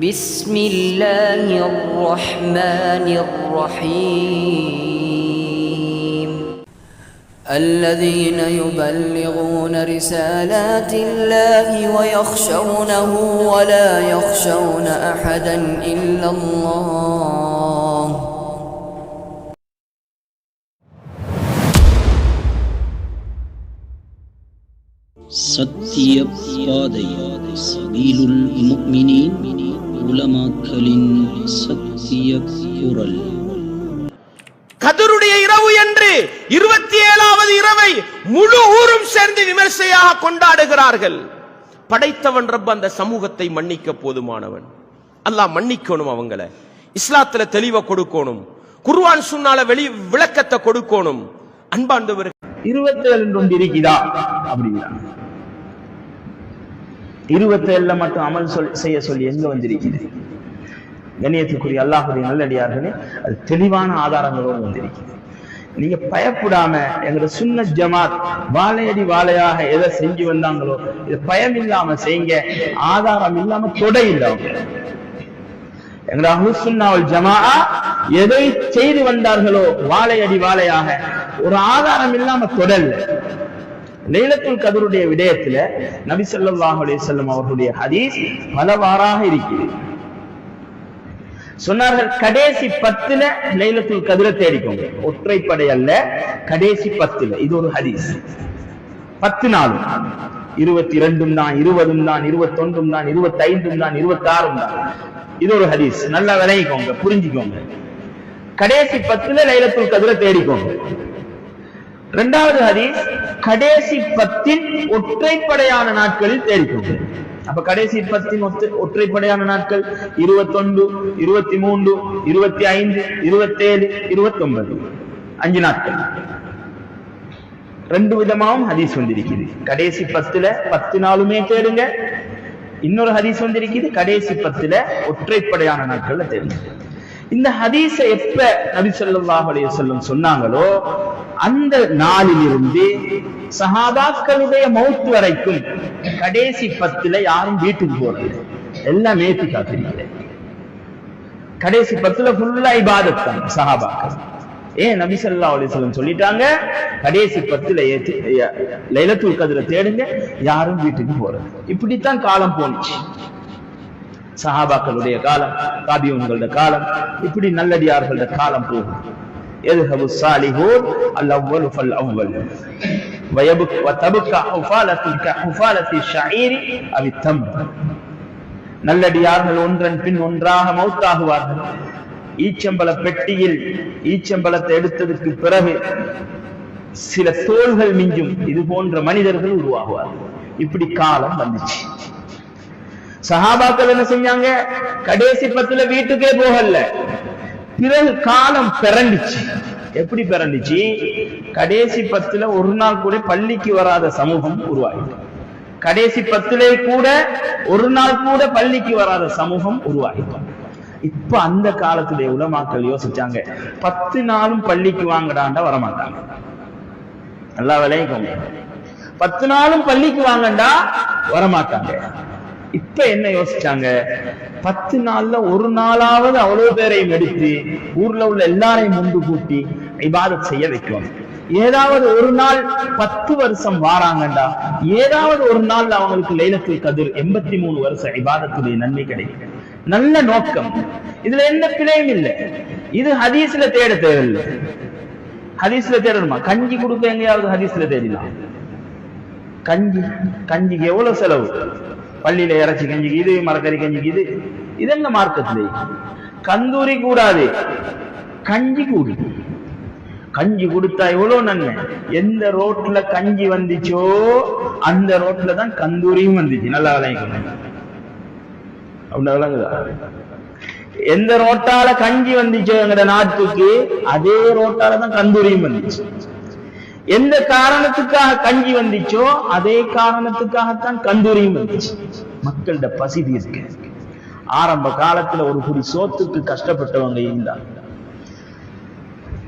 بسم الله الرحمن الرحيم. الذين يبلغون رسالات الله ويخشونه ولا يخشون أحدا إلا الله. சத்திய பாதை சபீலுல் முஃமினீன் உலமாக்களின் சத்திய குரல் கதருடைய இரவு என்று இருபத்தி ஏழாவது இரவை முழு ஊரும் சேர்ந்து விமர்சையாக கொண்டாடுகிறார்கள். படைத்தவன் ரப்ப அந்த சமூகத்தை மன்னிக்க போதுமானவன். அல்லாஹ் மன்னிக்கணும் அவங்கள. இஸ்லாத்துல தெளிவை கொடுக்கணும். குர்ஆன் சுன்னால வெளி விளக்கத்தை கொடுக்கணும். அன்பாண்டவர் இருபத்தேழு ஒன்று இருக்குதா அப்படிங்கிறாங்க இருபத்தேழுல மட்டும் அமல் சொல் செய்ய சொல்லி எங்க வந்திருக்குது? கண்ணியத்துக்குரிய அல்லாஹுடைய நல்லடியார்களே அது தெளிவான ஆதாரங்களோடு வந்திருக்கிறது நீங்க பயப்படாம எங்களோட சுன்ன ஜமாத் வாழையடி வாழையாக எதை செஞ்சு வந்தாங்களோ இது பயம் இல்லாம செய்யுங்க ஆதாரம் இல்லாம தொடை இல்லாம எங்களோட ஜமா ஜமாஆ எதை செய்து வந்தார்களோ வாழையடி வாழையாக ஒரு ஆதாரம் இல்லாம தொடல். லைலத்துல் கதருடைய விடயத்துல நபி சொல்லாஹ் அலிசல்லம் அவர்களுடைய ஹதீஸ் பலவாறாக இருக்கிறது. சொன்னார்கள் கடைசி பத்துல லைலத்துல் கதிர தேடிக்கோங்க. ஒற்றைப்படை அல்ல கடைசி பத்துல. இது ஒரு ஹதீஸ். பத்து நாளும் இருபத்தி ரெண்டும் தான் இருபதும் தான் இருபத்தொன்றும் தான் இருபத்தி ஐந்தும் தான் இருபத்தி ஆறும் தான். இது ஒரு ஹதீஸ். நல்லா விளையிக்கோங்க புரிஞ்சுக்கோங்க. கடைசி பத்துல லைலத்துல் கதிர தேடிக்கோங்க. இரண்டாவது ஹதீஸ் கடைசி பத்தின் ஒற்றைப்படையான நாட்களில் தேடிக்கொண்டு. அப்ப கடைசி பத்தின் ஒற்றைப்படையான நாட்கள் இருபத்தொன்று இருபத்தி மூன்று இருபத்தி ஐந்து இருபத்தேழு இருபத்தி ஒன்பது அஞ்சு நாட்கள். ரெண்டு விதமாவும் ஹதீஸ் வந்திருக்குது. கடைசி பத்துல பத்து நாளுமே தேடுங்க. இன்னொரு ஹதீஸ் வந்திருக்குது கடைசி பத்துல ஒற்றைப்படையான நாட்கள்ல தேடுங்க. இந்த ஹதீஸை எப்ப நபி சொல்லாஹ் அலைய சொல்லும் சொன்னாங்களோ அந்த நாளிலிருந்து சஹாபாக்களுடைய மௌத்து வரைக்கும் கடைசி பத்துல யாரும் வீட்டுக்கு போறது எல்லாம் ஏத்தி காத்திருக்கிறேன் கடைசி பத்துல ஃபுல்லா இபாதத் தான் சஹாபாக்கள். ஏன் நபி ஸல்லல்லாஹு சொல்லிட்டாங்க? கடைசி பத்துல ஏத்தி லைலத்துல் கதிர தேடுங்க யாரும் வீட்டுக்கு போறது இப்படித்தான் காலம் போனுச்சு சஹாபாக்களுடைய காலம் காபியவன்களோட காலம் இப்படி நல்லடியார்களோட காலம் போகும் எதுஹபு சாலிஹூன் அல்-அவ்வலு ஃபல்-அவ்வல் ويبك وتبكى حفالة كحفالة الشعير أو التمر நல்லடியார்கள் ஒன்றன் பின் ஒன்றாக மௌத்தாகுவார்கள் ஈச்சம்பல பெட்டியில் ஈச்சம்பலத்தை எடுத்ததுக்கு பிறகு சில தோள்கள் மிஞ்சும் இது போன்ற மனிதர்கள் உருவாகுவார்கள் இப்படி காலம் வந்துச்சு சஹாபாக்கள் என்ன செஞ்சாங்க கடைசி பத்துல வீட்டுக்கே போகல பிறகு காலம் பிறண்டுச்சு. எப்படி பிறண்டுச்சு? கடைசி பத்துல ஒரு நாள் கூட பள்ளிக்கு வராத சமூகம் உருவாகிட்டு கடைசி பத்திலே கூட ஒரு நாள் கூட பள்ளிக்கு வராத சமூகம் உருவாகிட்டோம் இப்ப அந்த காலத்துடைய உலமாக்கள் யோசிச்சாங்க பத்து நாளும் பள்ளிக்கு வாங்கடாண்டா வரமாட்டாங்க. நல்லா விளைவிக்கோங்க பத்து நாளும் பள்ளிக்கு வாங்கண்டா வரமாட்டாங்க. இப்ப என்ன யோசிச்சாங்க? பத்து நாள்ல ஒரு நாளாவது அவ்வளவு பேரையும் எடுத்து ஊர்ல உள்ள எல்லாரையும் முன்பு கூட்டி இபாதத் செய்ய வைக்கணும். ஏதாவது ஒரு நாள் பத்து வருஷம் வாராங்கண்டா ஏதாவது ஒரு நாள் அவங்களுக்கு லைலத்தில் கதிர் எண்பத்தி மூணு வருஷம் இபாதத்துடைய நன்மை கிடைக்கும். நல்ல நோக்கம். இதுல எந்த பிழையும் இல்லை. இது ஹதீஸ்ல தேட தேவையில்லை. ஹதீஸ்ல தேடணுமா? கஞ்சி கொடுக்க எங்கேயாவது ஹதீஸ்ல தேடிலாம் கஞ்சி கஞ்சிக்கு எவ்வளவு செலவு? பள்ளியில இறைச்சி கஞ்சிக்குது மரக்கறி கஞ்சிக்குது. இது இதென்ன மார்க்கத்திலே கந்தூரி கூடாது. கஞ்சி கூடு. கஞ்சி கொடுத்தா எவ்வளவு நன்மை? எந்த ரோட்ல கஞ்சி வந்துச்சோ அந்த ரோட்ல தான் கந்தூரியும் வந்துச்சு. நல்லா விளங்கிக்கணும் விளங்குதா? எந்த ரோட்டால கஞ்சி வந்துச்சோ எங்கட நாட்டுக்கு அதே ரோட்டால தான் கந்தூரியும் வந்துச்சு. எந்த காரணத்துக்காக கஞ்சி வந்துச்சோ அதே காரணத்துக்காகத்தான் கந்தூரியும் வந்துச்சு. மக்கள்கிட்ட பசி தீர்க்க ஆரம்ப காலத்துல ஒரு குடி சோத்துக்கு கஷ்டப்பட்டவங்க இருந்தாங்க.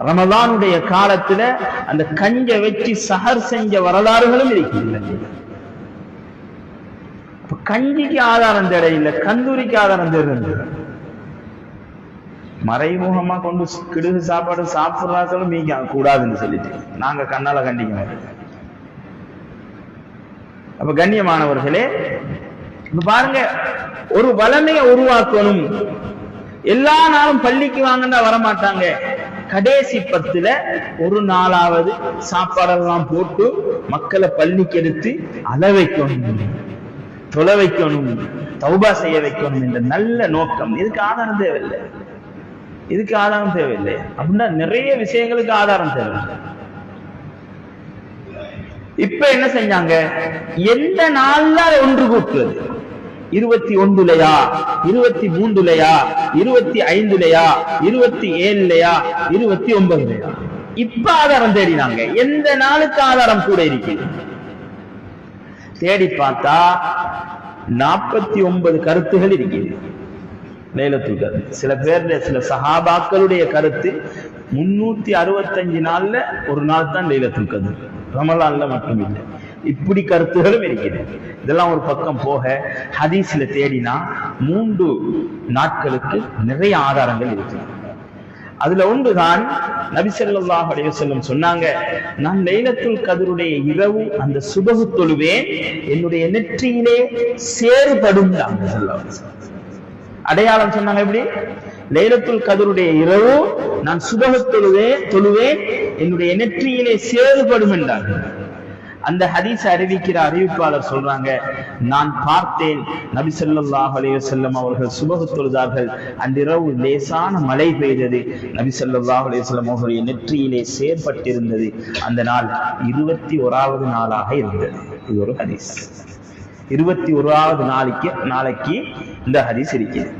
ரமதானுடைய காலத்துல அந்த கஞ்ச வச்சு சஹர் செஞ்ச வரலாறுகளும் இருக்கின்றன கஞ்சிக்கு ஆதாரம் தேட இல்லை கந்தூரிக்கு ஆதாரம் தேடுறது மறைமுகமா கொண்டு கிடுகு சாப்பாடு சாப்பிடுறாக்களும் நீங்க கூடாதுன்னு சொல்லிட்டு. நாங்க கண்ணால கண்டிக்க அப்ப கண்ணியமானவர்களே இப்ப பாருங்க ஒரு வளமையை உருவாக்கணும். எல்லா நாளும் பள்ளிக்கு வாங்கன்னா வரமாட்டாங்க. கடைசி பத்துல ஒரு நாளாவது சாப்பாடெல்லாம் போட்டு மக்களை பள்ளிக்கு எடுத்து அள வைக்கணும். தொலை வைக்கணும். தௌபா செய்ய வைக்கணும் என்ற நல்ல நோக்கம். இதுக்கு ஆதாரம் தேவையில்லை. இதுக்கு ஆதாரம் தேவையில்லை. அப்படின்னா நிறைய விஷயங்களுக்கு ஆதாரம் தேவை. இப்ப என்ன செஞ்சாங்க? எந்த நாள்ல அதை ஒன்று கூட்டுறது? இருபத்தி ஒன்றுலையா இருபத்தி மூன்றுலையா இருபத்தி ஐந்துலையா இருபத்தி ஏழுலையா இருபத்தி ஒன்பதுலையா இப்ப ஆதாரம் தேடினாங்க. எந்த நாளுக்கு ஆதாரம் கூட இருக்குது தேடி பார்த்தா நாற்பத்தி ஒன்பது கருத்துகள் இருக்குது. லைலத்துல் கதர் சில பேர்ல சில சஹாபாக்களுடைய கருத்து முன்னூத்தி அறுபத்தஞ்சு நாள்ல ஒரு நாள் தான் லைலத்துல் கதர். ரமலான்ல மட்டும் இல்லை இப்படி கருத்துகளும் இருக்குது இதெல்லாம் ஒரு பக்கம் போக ஹதீஸ்ல தேடினா மூன்று நாட்களுக்கு நிறைய ஆதாரங்கள் இருக்கு. அதுல ஒன்றுதான் நபிசல்லாஹ் ஸல்லல்லாஹு அலைஹி சொன்னாங்க நான் லைலத்துல் கதருடைய இரவு அந்த சுபகு தொழுவேன் என்னுடைய நெற்றியிலே சேறுபடும் அடையாளம் சொன்னாங்க எப்படி? லைலத்துல் கதருடைய இரவு நான் சுபக தொழுவேன் தொழுவேன் என்னுடைய நெற்றியிலே சேறுபடும் என்றார். அந்த ஹதீஸ் அறிவிக்கிற அறிவிப்பாளர் சொல்றாங்க நான் பார்த்தேன் நபி சொல்லாஹ் அலைஹி அவர்கள் சுபகு தொழுதார்கள். அன்றிரவு லேசான மழை பெய்தது. நபி சொல்லாஹ் அலைஹி வஸல்லம் அவர்களுடைய நெற்றியிலே சேர்பட்டிருந்தது. அந்த நாள் இருபத்தி ஓராவது நாளாக இருந்தது. இது ஒரு ஹதீஸ். இருபத்தி ஓராவது நாளைக்கு நாளைக்கு இந்த ஹதீஸ் இருக்கிறது.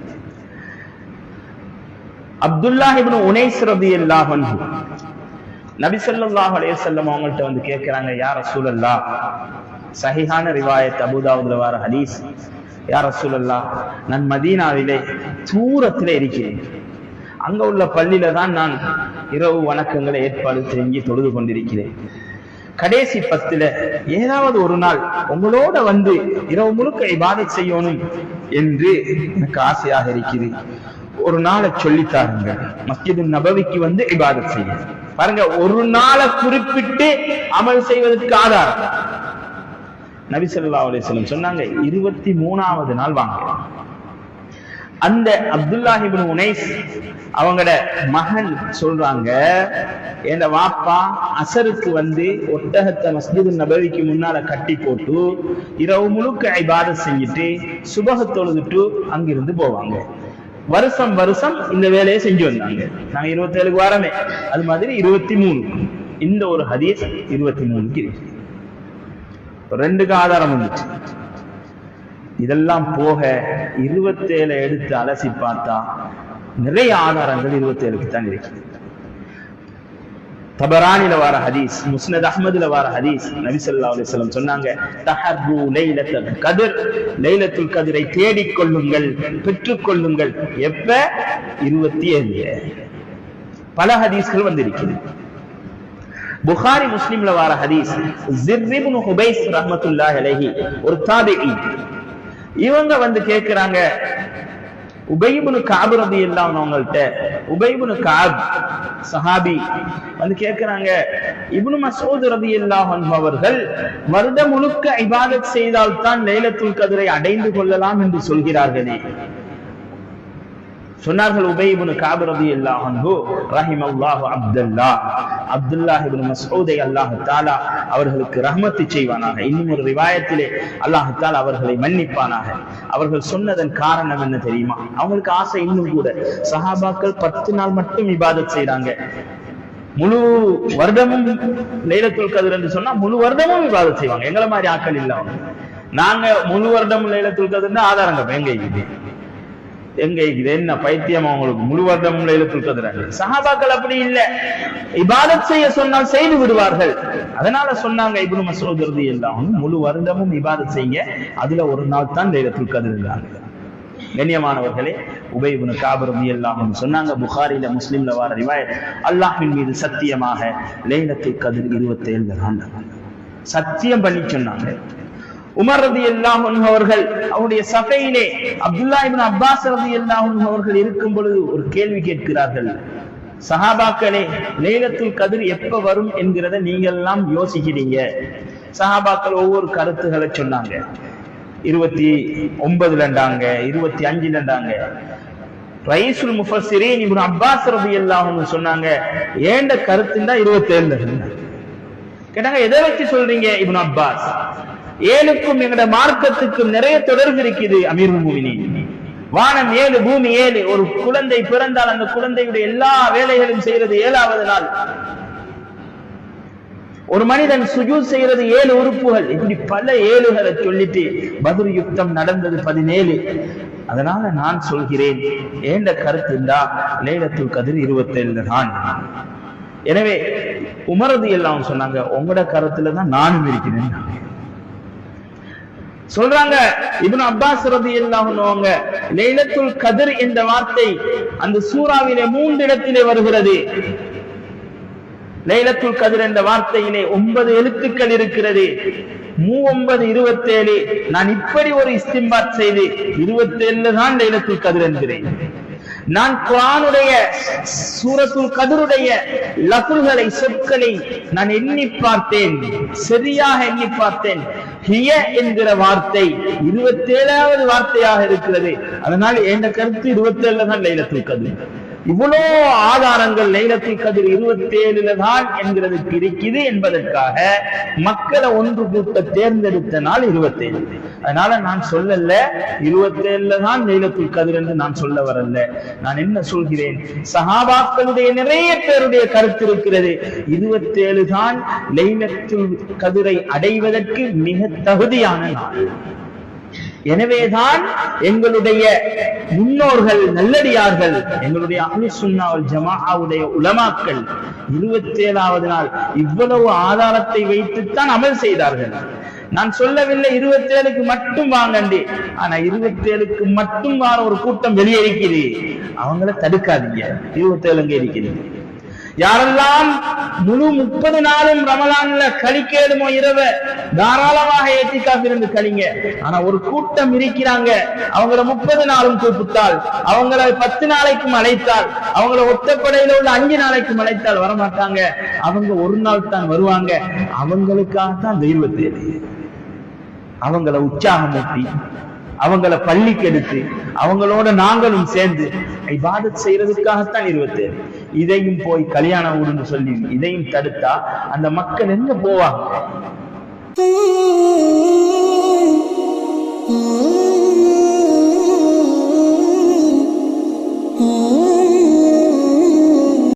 அப்துல்லா இப்னு உனைஸ் அல்லாஹன் அன்ஹு. நபி ஸல்லல்லாஹு அலைஹி அவங்கள்ட்ட வந்து கேக்குறாங்க யா ரசூலல்லாஹ் சஹிஹான ரிவாயத் அபூதாவுதுல வார ஹதீஸ். யா ரசூலல்லாஹ் நான் மதீனாவிலே தூரத்துல இருக்கிறேன். அங்க உள்ள பள்ளியில தான் நான் இரவு வணக்கங்களை ஏற்பாடு செஞ்சு தொழுது கொண்டிருக்கிறேன். கடைசி பத்துல ஏதாவது ஒரு நாள் உங்களோட வந்து இரவு முழுக்க இபாதை செய்யணும் என்று எனக்கு ஆசையாக இருக்குது. ஒரு நாளை சொல்லித்தாருங்க மஸ்ஜிது நபவிக்கு வந்து இபாதத் செய்ய பாருங்க ஒரு நாளை குறிப்பிட்டு அமல் செய்வதற்கு ஆதாரம். நபிசல்லா அலிஸ்லம் சொன்னாங்க இருபத்தி மூணாவது நாள் வாங்க. அந்த அப்துல்லாஹிபின் உனைஸ் அவங்களோட மகன் சொல்றாங்க என் வாப்பா அசருக்கு வந்து ஒட்டகத்தை மஸ்ஜிது நபவிக்கு முன்னால கட்டி போட்டு இரவு முழுக்க ஐபாத செஞ்சுட்டு சுபக தொழுதுட்டு அங்கிருந்து போவாங்க. வருஷம் வருஷம் இந்த வேலையை செஞ்சு வந்தாங்க. நாங்க இருபத்தி ஏழுக்கு வாரமே. அது மாதிரி இருபத்தி மூணு இந்த ஒரு ஹதீஸ் இருபத்தி மூணுக்கு இருக்கு. ரெண்டுக்கு ஆதாரம் வந்துச்சு. இதெல்லாம் போக இருபத்தேழு எடுத்து அலசி பார்த்தா நிறைய ஆதாரங்கள் இருபத்தேழுக்கு தான் இருக்கு. தபரானில வர ஹதீஸ் முஸ்னத் அஹமதுல வர ஹதீஸ் நபி ஸல்லல்லாஹு அலைஹி சொன்னாங்க தஹர்ரு லைலத்துல் கத்ர். லைலத்துல் கத்ரை தேடிக் கொள்ளுங்கள் பெற்றுக் கொள்ளுங்கள். எப்ப? 27 பல ஹதீஸ்கள் வந்திருக்கிறது புகாரி முஸ்லிம்ல வர ஹதீஸ் ஜிர்ரிபுன் ஹுபைஸ் ரஹ்மத்துல்லாஹி அலைஹி ஒரு தாபிஈ இவங்க வந்து கேக்குறாங்க உபைபுனு காபு ரபி இல்லாம அவங்கள்ட்ட உபைபுனு காப் சஹாபி வந்து கேக்குறாங்க இப்னு மசூத் ரபி எல்லாம் அவர்கள் வருடம் முழுக்க இபாதத் செய்தால் தான் லைலத்துல் கதிரை அடைந்து கொள்ளலாம் என்று சொல்கிறார்களே. சொன்னார்கள் உபைபுனு காபு ரதி ரஹிம் அல்லாஹு அப்துல்லா. அப்துல்லாஹ் இப்னு மஸ்ஊதை அல்லாஹ் தாலா அவர்களுக்கு ரஹமத்து செய்வானாக. இன்னும் ஒரு ரிவாயத்திலே அல்லாஹ் தாலா அவர்களை மன்னிப்பானாக. அவர்கள் சொன்னதன் காரணம் என்ன தெரியுமா? அவங்களுக்கு ஆசை இன்னும் கூட. சஹாபாக்கள் பத்து நாள் மட்டும் இபாதத் செய்யறாங்க முழு வருடமும் லைலத்துல் கதிர் என்று சொன்னா முழு வருடமும் இபாதத் செய்வாங்க. எங்களை மாதிரி ஆட்கள் இல்ல அவங்க. நாங்க முழு வருடம் லைலத்துல் கதிர்னு ஆதாரங்க. எங்க இருக்குது எங்க இது என்ன பைத்தியம் அவங்களுக்கு முழு வருடம் சஹாபாக்கள் அப்படி இல்ல. இபாதத் செய்ய சொன்னால் செய்து விடுவார்கள். அதனால சொன்னாங்க இப்னு மசூத் ரலியல்லாஹு முழு வருடமும் இபாதத் செய்ய அதுல ஒரு நாள் தான் லைலத்துல் கதிர் இருந்தாங்க கண்ணியமானவர்களே உபைபுனு காபர் ரலியல்லாஹு சொன்னாங்க புகாரில முஸ்லிம்ல வர ரிவாயத் அல்லாஹ்வின் மீது சத்தியமாக லைலத்துல் கதிர் 27 தான். சத்தியம் பண்ணி சொன்னாங்க. உமர் ரதி அவர்கள் அவருடைய சபையிலே அப்துல்லா இபின் அப்பாஸ் ரதி அவர்கள் இருக்கும் பொழுது ஒரு கேள்வி கேட்கிறார்கள். சஹாபாக்களே லைலத்துல் கதிர் எப்ப வரும் என்கிறத நீங்கள் எல்லாம் யோசிக்கிறீங்க. சஹாபாக்கள் ஒவ்வொரு கருத்துகளை சொன்னாங்க. இருபத்தி ஒன்பதுலண்டாங்க இருபத்தி அஞ்சுலண்டாங்க ரைசுல் முஃபஸ்ஸிரீன் இப்னு அப்பாஸ் ரபி அன்ஹு சொன்னாங்க ஏண்ட கருத்துண்டா 27 கேட்டாங்க எதை வச்சு சொல்றீங்க இப்னு அப்பாஸ்? ஏழுக்கும் எங்கட மார்க்கத்துக்கும் நிறைய தொடர்பு இருக்குது அமீர் முமினின் வானம் ஏழு பூமி ஏழு. ஒரு குழந்தை பிறந்தால் அந்த குழந்தையுடைய எல்லா வேலைகளும் செய்யறது ஏழாவது நாள். ஒரு மனிதன் சுஜூத் செய்யறது ஏழு உறுப்புகள். இப்படி பல ஏழுகளை சொல்லிட்டு பதில் யுத்தம் நடந்தது பதினேழு. அதனால நான் சொல்கிறேன் ஏண்ட கருத்துண்டா லேலத்துல் கதிர் இருபத்தேழு தான். எனவே உமரது எல்லாம் சொன்னாங்க உங்களோட கருத்துல தான் நானும் இருக்கிறேன். சொல்றாங்க இப்னு அப்பாஸ் ரதி அன்ஹு லைலத்துல் கதிர் என்ற வார்த்தை அந்த சூறாவிலே மூன்று இடத்திலே வருகிறது. லைலத்துல் கதிர் என்ற வார்த்தையிலே ஒன்பது எழுத்துக்கள் இருக்கிறது. மூ ஒன்பது இருபத்தேழு நான் இப்படி ஒரு இஸ்திம்பாத் செய்து இருபத்தேழுல தான் லைலத்துல் கதிர் என்கிறேன். நான் குரானுடைய சூரத்துல் கதிருடைய லகுல்களை சொற்களை நான் எண்ணி பார்த்தேன். சரியாக எண்ணி பார்த்தேன். ஹிய என்கிற வார்த்தை இருபத்தேழாவது வார்த்தையாக இருக்கிறது. அதனால் என்ற கருத்து இருபத்தேழுல தான் லைலத்துல் கதிர். இவ்வளோ ஆதாரங்கள் லைலத்துல் கதிர் இருபத்தேழுல தான் என்கிறதுக்கு இருக்குது என்பதற்காக மக்களை ஒன்று கூட்ட தேர்ந்தெடுத்த நாள் இருபத்தேழு. அதனால நான் சொல்லல இருபத்தேழுல தான் லைலத்தில் கதிர் என்று நான் சொல்ல வரல. நான் என்ன சொல்கிறேன்? சஹாபாக்களுடைய நிறைய பேருடைய கருத்து இருக்கிறது. இருபத்தேழு தான் லைலத்தில் கதிரை அடைவதற்கு மிக தகுதியான நாள். எனவேதான் எங்களுடைய முன்னோர்கள் நல்லடியார்கள். எங்களுடைய அஹ்லு சுன்னாவல் உலமாக்கள் இருபத்தி ஏழாவது நாள் இவ்வளவு ஆதாரத்தை வைத்துத்தான் அமல் செய்தார்கள். நான் சொல்லவில்லை இருபத்தி ஏழுக்கு மட்டும் வாங்கண்டி. ஆனா இருபத்தி ஏழுக்கு மட்டும் வார ஒரு கூட்டம் வெளியே இருக்குது அவங்கள தடுக்காதீங்க. இருபத்தி ஏழுங்க இருக்குது யாரெல்லாம் முழு முப்பது நாளும் ரமலான்ல கழிக்கேடுமோ இரவ தாராளமாக ஏத்திக்காக இருந்து கழிங்க ஆனா ஒரு கூட்டம் இருக்கிறாங்க. அவங்கள முப்பது நாளும் கூப்பிட்டால் அவங்கள பத்து நாளைக்கும் அழைத்தால் அவங்கள ஒத்தப்படையில உள்ள அஞ்சு நாளைக்கும் அழைத்தால் வரமாட்டாங்க. அவங்க ஒரு நாள் தான் வருவாங்க. அவங்களுக்காகத்தான் தெய்வ தேதி அவங்கள உற்சாகமூட்டி அவங்கள பள்ளிக்கு எடுத்து அவங்களோட நாங்களும் சேர்ந்து இபாதத் செய்யறதுக்காகத்தான் இருபத்தேழு இதையும் போய் கல்யாண ஊருன்னு சொல்லி இதையும் தடுத்தா அந்த மக்கள் எங்க போவாங்க?